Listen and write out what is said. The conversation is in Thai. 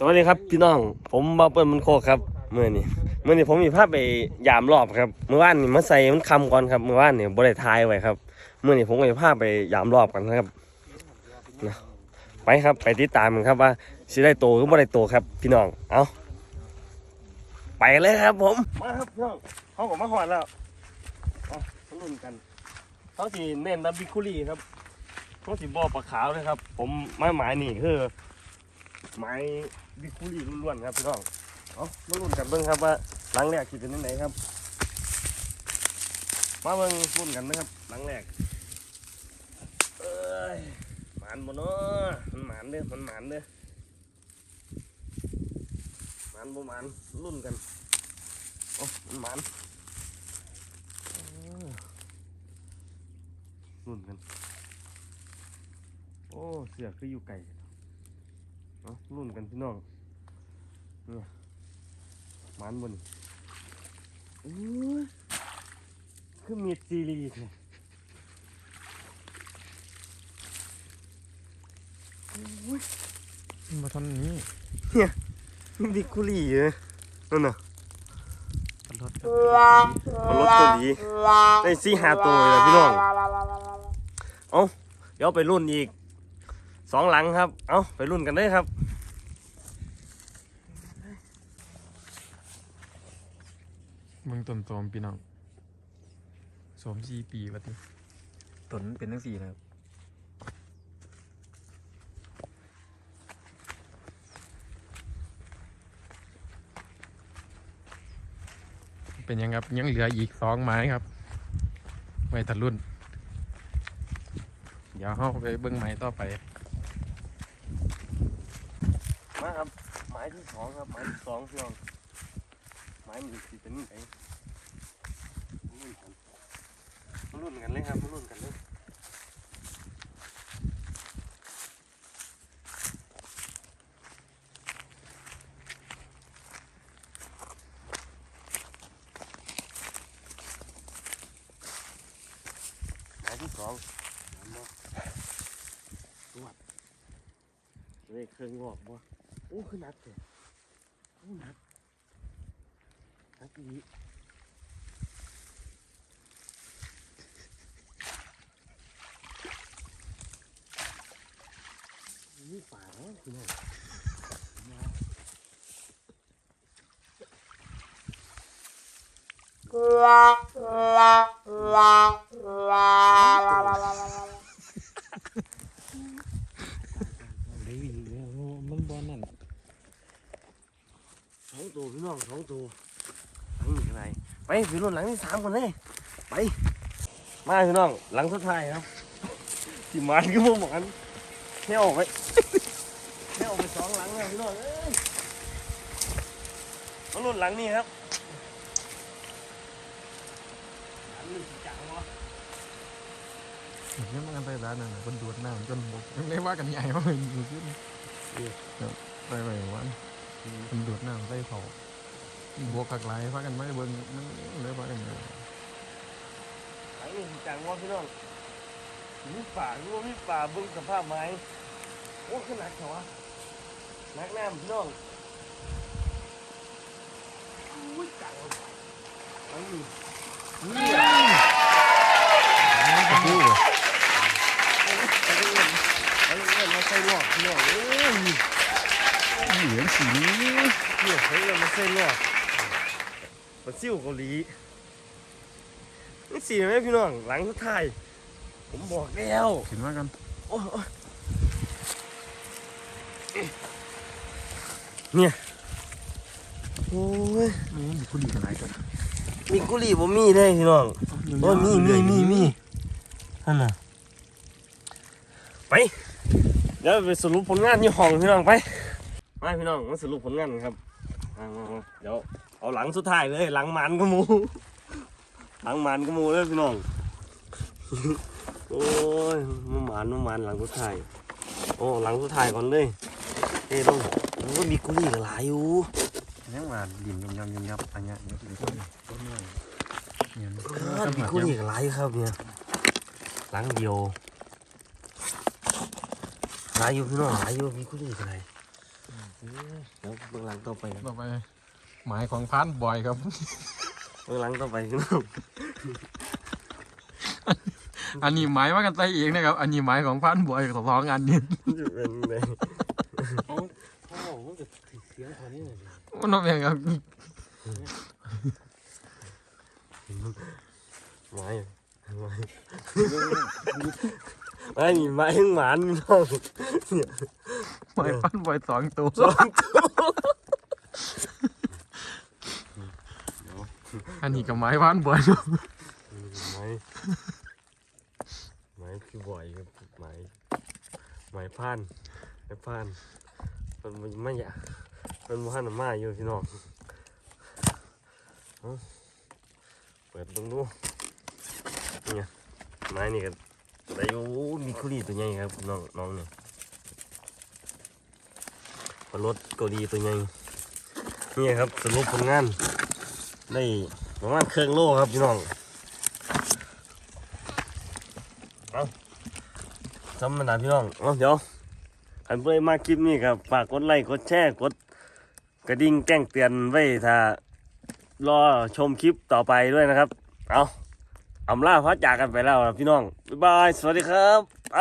สวัสดีครับพี่น้อง ผมบาเปิ้ลมันโคกครับเมื่อนี้เมื่อนี้ผมมีภาพไปยามรอบครับเมื่อวานนี่มาใส่มันคำก่อนครับเมื่อวานนี่บริทายไว้ครับเมื่อนี้ผมก็จะพาพไปยามรอบกันนะครับนะไปครับไปติดตามกันครับว่าสิได้โตหรือบ่ได้โตครับ พี่น้องเอาไปเลยครับ ผมมาครับพี่น้องเขาผมมาหอดแล้วเอาลุ้นกันเขาสีเน้นดับบิคุรีครับเขาสีบอปลาขาวเลยครับ ผมไม้หมายนี่คือไม้ บิคูลี่ล้วนๆครับพี่น้องเอามาลุ้นกันเบิ่งครับว่าหลังแรกคิดเป็นยังไงครับ มาเบิ่งลุ้นกันนะครับหลังแรกเอ้ยหมานบ่เนาะมันหมานเด้อมันหมานเด้อหมานบ่หมานลุ้นกันโอ้มันหมานลุ้นกันโอ้เสือคืออยู่ไกล เอารุ่นกันพี่น้องเนี่ยมันบนอู้ยคือมีดซีรีส์เลยมาทำนี้ดิคุลี่เลยนั่นน่ะรถมันรถตัวดีได้ซี่หาตัวเลยพี่น้อง เอาเดี๋ยวไปรุ่นอีก สองหลังครับ เอาไปรุ่นกันเลยครับ มึงต้นโสมพี่น้องโสมสี่ปีวะทีต้นเป็นทั้งสี่นะครับเป็นยังครับยังเหลืออีกสองไม้ครับ ไว้ถัดรุ่น เดี๋ยวเราไปเบิ้งไม้ต่อไป มาครับหมายที่สองครับหมายที่สองพี่น้องหมายมีสีเป็นไหนมารุ่นกันมารุ่นกันเลยครับมารุ่นกันเลยหมายที่สองน้ำบ่ตรวจเลยเครื่องงอกบ่ โอ้คือนักเลยโอ้นักนักนี้นี่ป่าเนาะคุณน้องได้ยินแล้ว มันบอลนั่น ส องตัวพี่น้องสองตัวหลังนี่อะไรไปพี่รุ่นหลังที่สามก่อนเลยไป มาพี่น้องหลังสุดท้ายครับที่มันก็บ่หมันเที่ยวไปเที่ยวไปสองหลังแล้วพี่น้องเอ้ยมารุ่นหลังนี่ครับหลังนี่จังวะยังมันไปร้านนั่นน่ะคนดูดน้ำจนบกไม่ว่ากันใหญ่ว่ามันอยู่ขึ้นไปไปวัน คนดูดน้ำใส่เขาบวกขักไหลายพากันไม่เบิ่งมันเลยพากันอยู่หลังนี่จังวะพี่น้องมีป่ารู้ว่ามีป่าเบึงสภาพไม้โอ้ขึ้นหนักเหรอวะหนักแน่พี่น้องอุ้ยจังหลังนี่นี่ งินมาใส่หลอกมาซิ่วเกาหลีนี่สีไหมพี่น้องหลังสุดท้ายผมบอกแล้วเห็นว่ากันโอ้ยโอ้ยเนี่ยโอ้ยนี่คุณดีกันไหนกันมีกุหรี่ผมมีได้พี่น้องโอ้ยมีมีมีมีนั่นน่ะไปเดี๋ยวไปสรุปผลงานยี่ห้องพี่น้องไปมาพี่น้องมาสรุปผลงานกันครับมามามา เดี๋ยวเอาหลังสุดท้ายเลยหลังมันก็มู หลังมันก็มูเลยพี่น้อง โอ้ยมันมานมันหมานหลังสุดท้ายโอ้หลังสุดท้ายก่อนเลยเอ้ต้องโอ้ยมีกุหรี่ก็หลายอยู่ยังมาดิ่มยำยำยำยำอันเนี้ยนี่คือต้นต้เนี่ยเนี่ยเออมีกุหรี่ก็หลายครับเนี่ยหลังเดียวหลายอยู่พี่น้องหลายอยู่มีกุหรี่ก็หลาย แล้วเบื้องหลังต่อไปครับต่อไป หมายของพานบอยครับ เบื้องหลังต่อไปพี่น้องอันนี้หมายว่ากันใส่เองนะครับ อันนี้หมายของพานบอยสองอันนี้จะเป็นไงเขาเขาบอกว่าจะถึงเสียงคนนี้เลยมันต้องเป็นครับไม้ไม้ไม้มีไม้หึงหมานพี่น้อง หมายพานบอยสองตัวสองตัวอันนี้กับหมายพานบอยไม้ไม้คือบ่อยครับไม้ไม้พานไม้พานมันมันไม่อยากมันมันมาอยู่พี่น้องเอาเปิดตรงดูเนี่ยไม้นี่ก็ได้อยู่มีคุรีตัวใหญ่ครับน้องน้องเนี่ย ปลารถเกาหลีตัวใหญ่นี่ครับสรุปผลงานได้ประมาณเครื่องโลครับพี่น้องเอาธรรมดาพี่น้องเอาเดี๋ยวใครเพื่อมาคลิปนี้ครับฝากกดไลค์กดแชร์กดกระดิ่งแจ้งเตือนไว้ถ้ารอชมคลิปต่อไปด้วยนะครับ เอาอำลาพระจากกันไปแล้วนะพี่น้อง บ๊ายบาย สวัสดีครับไป